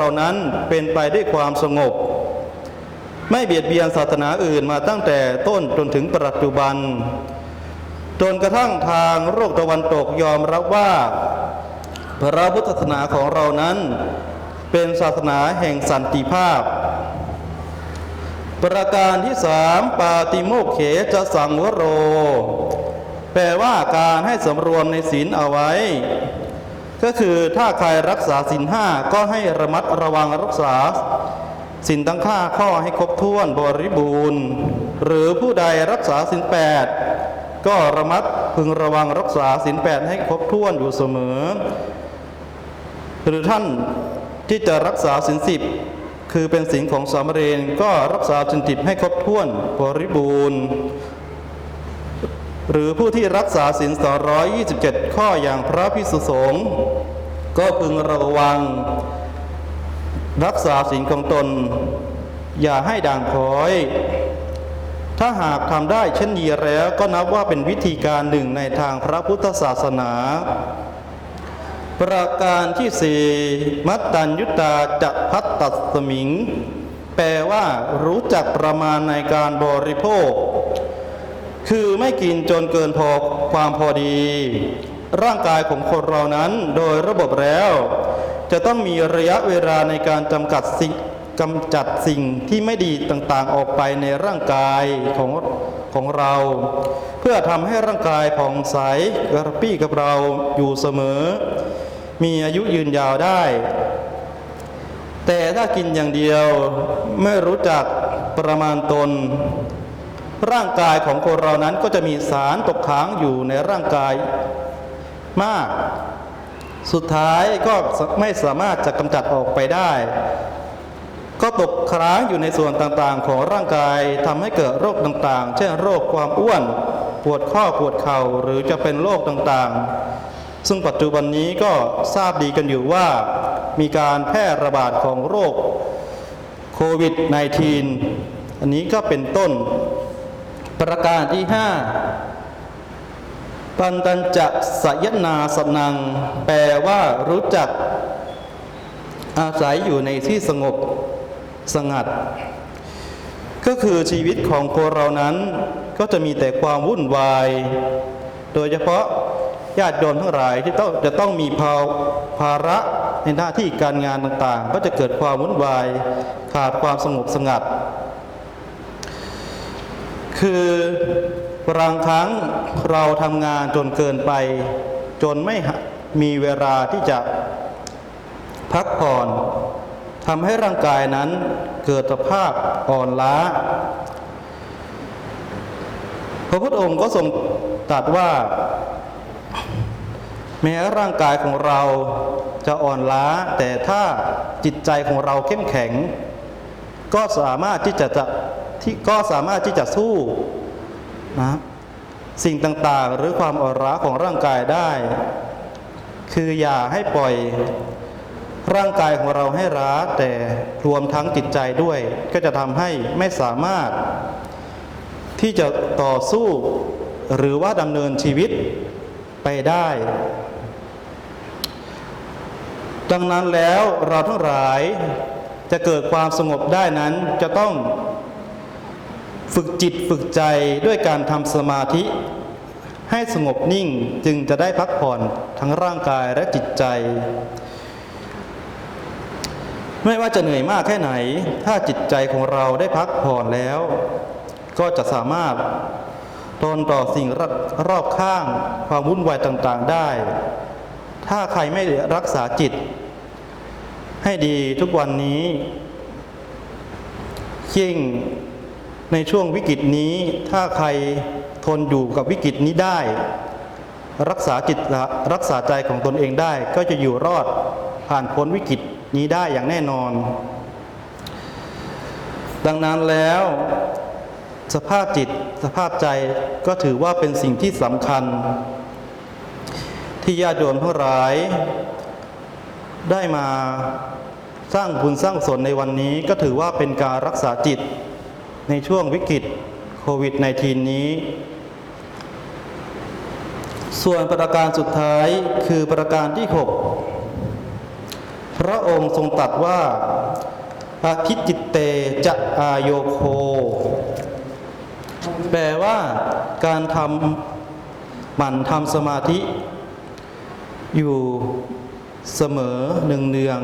เรานั้นเป็นไปด้วยความสงบ ไม่เบียดเบียนศาสนาอื่นมาตั้งแต่ต้นจนถึงปัจจุบัน จนกระทั่งทางโลกตะวันตกยอมรับว่า พระพุทธศาสนาของเรานั้น เป็นศาสนาแห่งสันติภาพ ประการที่สามปาติโมกเขจะสังวโร แปลว่าการให้สำรวมในศีลเอาไว้ ก็คือถ้าใครรักษาศีลห้าก็ให้ระมัดระวังรักษาศีลตั้งค่าข้อให้ครบถ้วนบริบูรณ์ หรือผู้ใดรักษาศีลแปดก็ระมัดพึงระวังรักษาศีลแปดให้ครบถ้วนอยู่เสมอ หรือท่านที่จะรักษาศีลสิบคือเป็นศีลของสามเณรก็รักษาศีลสิบให้ครบถ้วนบริบูรณ์ หรือผู้ที่รักษาศีล227 ข้ออย่างพระพิสุสงฆ์ก็พึงระวัง รักษาศีลของตน อย่าให้ด่างพร้อย ถ้าหากทำได้เช่นนี้แล้วก็นับว่าเป็นวิธีการหนึ่งในทางพระพุทธศาสนา ประการที่สี่มัตตัญยุตาจะพัตตสมิง แปลว่ารู้จักประมาณในการบริโภค คือไม่กินจนเกินพอความพอดี ร่างกายของคนเรานั้นโดยระบบแล้ว จะต้องมีระยะเวลาในการจำกัดสิ่งกำจัดสิ่งที่ไม่ดีต่างๆออกไปในร่างกายของของเรา เพื่อทำให้ร่างกายผ่องใสกระปรี้กับเราอยู่เสมอ มีอายุยืนยาวได้ แต่ถ้ากินอย่างเดียวไม่รู้จักประมาณตน ร่างกายของคนเรานั้นก็จะมีสารตกค้างอยู่ในร่างกายมาก สุดท้ายก็ไม่สามารถจะกำจัดออกไปได้ ก็ตกค้างอยู่ในส่วนต่างๆ ของร่างกายทำให้เกิดโรคต่างๆ เช่นโรคความอ้วน ปวดข้อปวดเข่าหรือจะเป็นโรคต่างๆ ซึ่งปัจจุบันนี้ก็ทราบดีกันอยู่ว่า มีการแพร่ระบาดของโรคโควิด -19 อันนี้ก็เป็นต้น ประการที่ห้าปันตัญจะสยนาสนัง แปลว่ารู้จัก อาศัยอยู่ในที่สงบสงัด ก็คือชีวิตของคนเรานั้น ก็จะมีแต่ความวุ่นวาย โดยเฉพาะญาติโยมทั้งหลายที่ต้องจะต้องมีภาภาระในหน้าที่การงานต่างๆ ก็จะเกิดความวุ่นวาย ขาดความสงบสงัด คือบางครั้งเราทำงานจนเกินไป จนไม่มีเวลาที่จะพักผ่อนทำให้ร่างกายนั้นเกิดสภาพอ่อนล้า พระพุทธองค์ก็ทรงตรัสว่า แม้ร่างกายของเราจะอ่อนล้า แต่ถ้าจิตใจของเราเข้มแข็ง ก็สามารถที่จะจะ ที่ก็สามารถที่จะสู้นะสิ่งต่างๆ หรือความอ่อนล้าของร่างกายได้ คืออย่าให้ปล่อยร่างกายของเราให้ร้าแต่รวมทั้งจิตใจด้วย ก็จะทำให้ไม่สามารถ ที่จะต่อสู้หรือว่าดำเนินชีวิตไปได้ ดังนั้นแล้วเราทั้งหลายจะเกิดความสงบได้นั้นจะต้อง ฝึกจิตฝึกใจด้วยการทำสมาธิ ให้สงบนิ่งจึงจะได้พักผ่อนทั้งร่างกายและจิตใจ ไม่ว่าจะเหนื่อยมากแค่ไหน ถ้าจิตใจของเราได้พักผ่อนแล้ว ก็จะสามารถทนต่อสิ่งรอบข้างความวุ่นวายต่างๆได้ ถ้าใครไม่รักษาจิต ให้ดีทุกวันนี้ยิ่ง ในช่วงวิกฤตนี้ถ้าใครทนอยู่กับวิกฤตนี้ได้ รักษาจิตรักษาใจของตนเองได้ ก็จะอยู่รอดผ่านพ้นวิกฤตนี้ได้อย่างแน่นอน ดังนั้นแล้ว สภาพจิตสภาพใจก็ถือว่าเป็นสิ่งที่สำคัญ ที่ญาติโยมทั้งหลาย ได้มาสร้างบุญสร้างสนในวันนี้ก็ถือว่าเป็นการรักษาจิต ในช่วงวิกฤตโควิด -19 นี้ ส่วนประการสุดท้ายคือประการที่ 6 พระองค์ทรงตรัสว่าอาทิจิตเตจะอายโค แปลว่าการทำหมั่นทำสมาธิ อยู่เสมอหนึ่งเนือง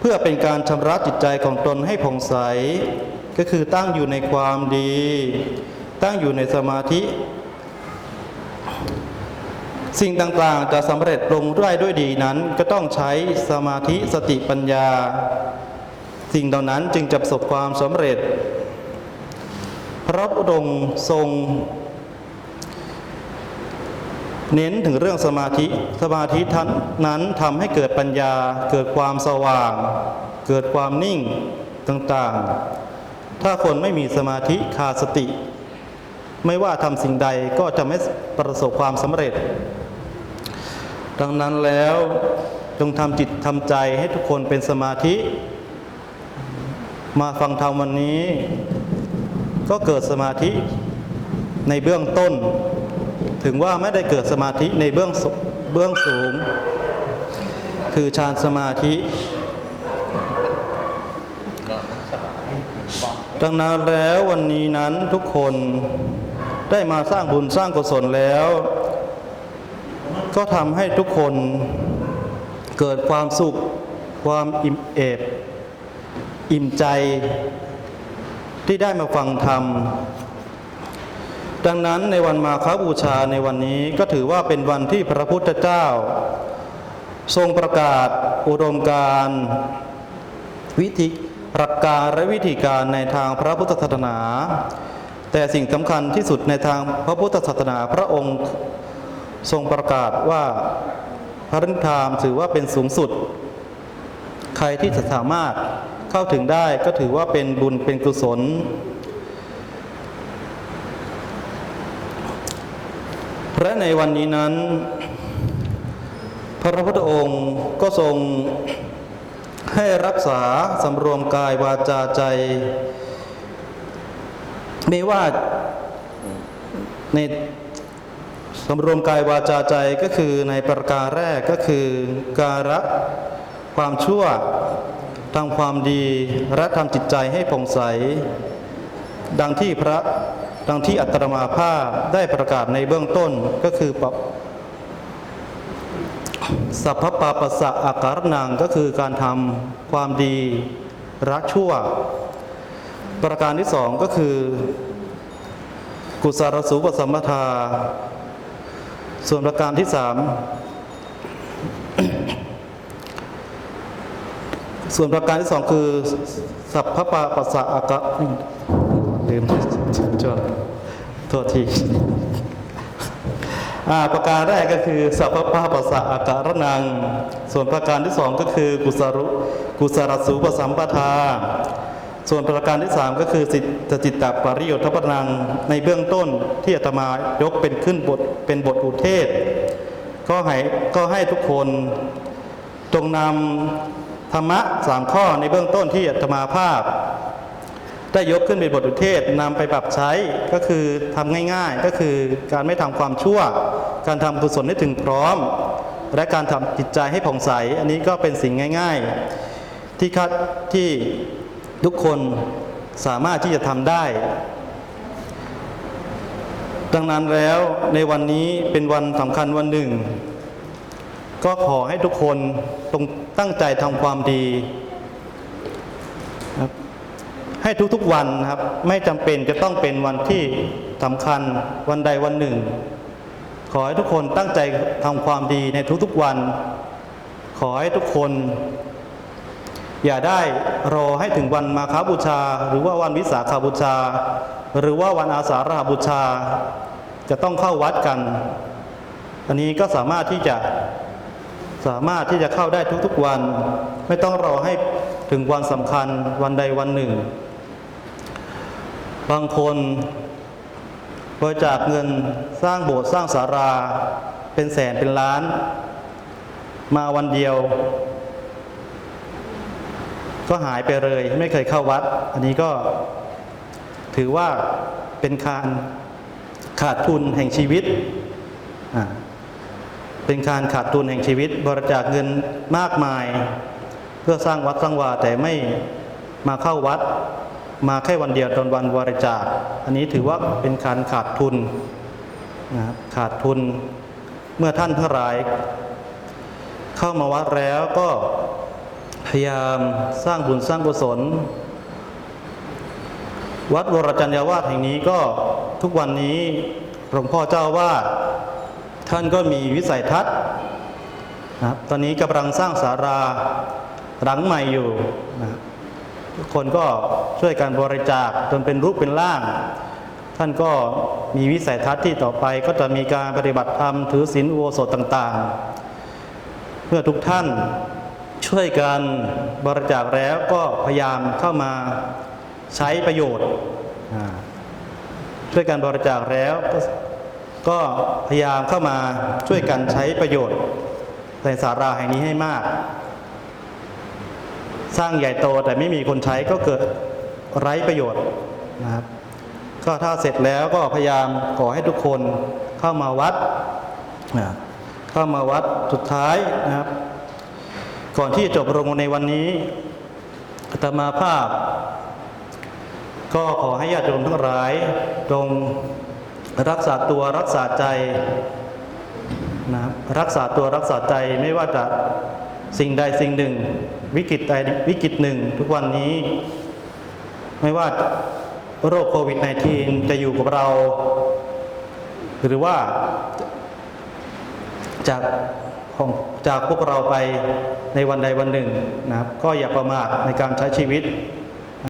เพื่อเป็นการชำระจิตใจของตนให้ผ่องใส ก็คือตั้งอยู่ในความดี ตั้งอยู่ในสมาธิ สิ่งต่างๆจะสำเร็จลงได้ด้วยดีนั้น ก็ต้องใช้สมาธิสติปัญญา สิ่งเหล่านั้นจึงจะประสบความสำเร็จ พระพุทธองค์ทรงเน้นถึงเรื่องสมาธิ สมาธิท่านนั้นทำให้เกิดปัญญา เกิดความสว่าง เกิดความนิ่งต่างๆ ถ้าคนไม่มีสมาธิขาดสติ ไม่ว่าทำสิ่งใดก็จะไม่ประสบความสำเร็จ ดังนั้นแล้วจงทำจิตทำใจให้ทุกคนเป็นสมาธิ มาฟังธรรมวันนี้ ก็เกิดสมาธิในเบื้องต้น ถึงว่าไม่ได้เกิดสมาธิในเบื้องสเบื้องสูง คือฌานสมาธิ ดังนั้นแล้ววันนี้นั้นทุกคนได้มาสร้างบุญสร้างกุศลแล้ว ก็ทำให้ทุกคนเกิดความสุข ความอิ่มเอิบอิ่มใจที่ได้มาฟังธรรม ดังนั้นในวันมาคบูชาในวันนี้ก็ถือว่าเป็นวันที่พระพุทธเจ้า ทรงประกาศอุดมการวิธี หลักการและวิธีการในทางพระพุทธศาสนา แต่สิ่งสำคัญที่สุดในทางพระพุทธศาสนาพระองค์ทรงประกาศว่าพระนิพพานถือว่าเป็นสูงสุด ใครที่จะสามารถเข้าถึงได้ก็ถือว่าเป็นบุญเป็นกุศล และในวันนี้นั้น พระพุทธองค์ก็ทรง ให้รักษาสำรวมกายวาจาใจ ไม่ว่าในสำรวมกายวาจาใจก็คือในประการแรกก็คือการะความชั่วทำความดีและทำจิตใจให้ผ่องใส ดังที่พระดังที่อัตตมาภาพได้ประกาศในเบื้องต้นก็คือปรับ สัพพปาปะสะอาการนังก็คือการทำความดีรักชั่ว ประการที่สองก็คือ กุศลสูปสัมปทา ส่วนประการที่สามส่วนประการที่สองคือ สัพพปาปัสะอากะลืมจดโทษทีอ่า ประการแรกก็คือสัพพปาปัสสะอาการนัง ส่วนประการที่สองก็คือกุศรุกุศลสูปสัมปทา ส่วนประการที่สามก็คือสิทธจิตตปริโยทปนังในเบื้องต้นที่อาตมายกเป็นขึ้นบทเป็นบทอุเทศ ก็ให้ก็ให้ทุกคนจงนำธรรมะสามข้อในเบื้องต้นที่อาตมาภาพ ได้ยกขึ้นเป็นบทอุเทศนำไปปรับใช้ก็คือทำง่ายๆ ก็คือการไม่ทำความชั่ว การทำกุศลให้ถึงพร้อม และการทำจิตใจให้ผ่องใส อันนี้ก็เป็นสิ่งง่าย ๆ ที่คัดที่ทุกคนสามารถที่จะทำได้ ดังนั้นแล้วในวันนี้เป็นวันสำคัญวันหนึ่ง ก็ขอให้ทุกคนตรงตั้งใจทำความดี ทุกๆวันนะครับ ไม่จำเป็นจะต้องเป็นวันที่สำคัญวันใดวันหนึ่ง ขอให้ทุกคนตั้งใจทำความดีในทุกๆวัน ขอให้ทุกคน อย่าได้รอให้ถึงวันมาคาบูชา หรือว่าวันวิสาขาบูชา หรือว่าวันอาสาฬหบูชา จะต้องเข้าวัดกัน อันนี้ก็สามารถที่จะสามารถที่จะเข้าได้ทุกๆวัน ไม่ต้องรอให้ถึงวันสำคัญวันใดวันหนึ่ง บางคนบริจาคเงินสร้างโบสถ์สร้างศาลาเป็นแสนเป็นล้าน มาวันเดียว ก็หายไปเลยไม่เคยเข้าวัด อันนี้ก็ถือว่าเป็นการขาดทุนแห่งชีวิต เป็นการขาดทุนแห่งชีวิต บริจาคเงินมากมาย เพื่อสร้างวัดสร้างวาแต่ไม่มาเข้าวัด มาแค่วันเดียวตอนวันบริจาค อันนี้ถือว่าเป็นการขาดทุนนะครับขาดทุนเมื่อท่านทั้งหลาย เข้ามาวัดแล้วก็พยายามสร้างบุญสร้างกุศล วัดวรจัญญาวาสแห่งนี้ก็ทุกวันนี้หลวงพ่อเจ้าว่าดท่านก็มีวิสัยทัศน์นะครับตอนนี้กำลังสร้างศาลาหลังใหม่อยู่นะครับ ทุกคนก็ช่วยกันบริจาคจนเป็นรูปเป็นร่าง ท่านก็มีวิสัยทัศน์ที่ต่อไปก็จะมีการปฏิบัติธรรมถือศีลอุโบสถต่างๆเพื่อทุกท่านช่วยกันบริจาคแล้วก็พยายามเข้ามาใช้ประโยชน์ ช่วยกันบริจาคแล้วกก็พยายามเข้ามาช่วยกันใช้ประโยชน์ในสาราแห่งนี้ให้มาก สร้างใหญ่โตแต่ไม่มีคนใช้ก็เกิดไร้ประโยชน์นะครับ ก็ถ้าเสร็จแล้วก็พยายามขอให้ทุกคนเข้ามาวัดนะเข้ามาวัดสุดท้ายนะครับ ก่อนที่จะจบลงในวันนี้อาตมาภาพ ก็ขอให้ญาติโยมทั้งหลายจงรักษาตัวรักษาใจนะครับรักษาตัวรักษาใจไม่ว่าจะ สิ่งใดสิ่งหนึ่ง วิกฤตใดวิกฤตหนึ่ง ทุกวันนี้ ไม่ว่าโรคโควิด -19 จะอยู่กับเรา หรือว่าจากของจากพวกเราไปในวันใดวันหนึ่งนะครับ ก็อย่าประมาทในการใช้ชีวิต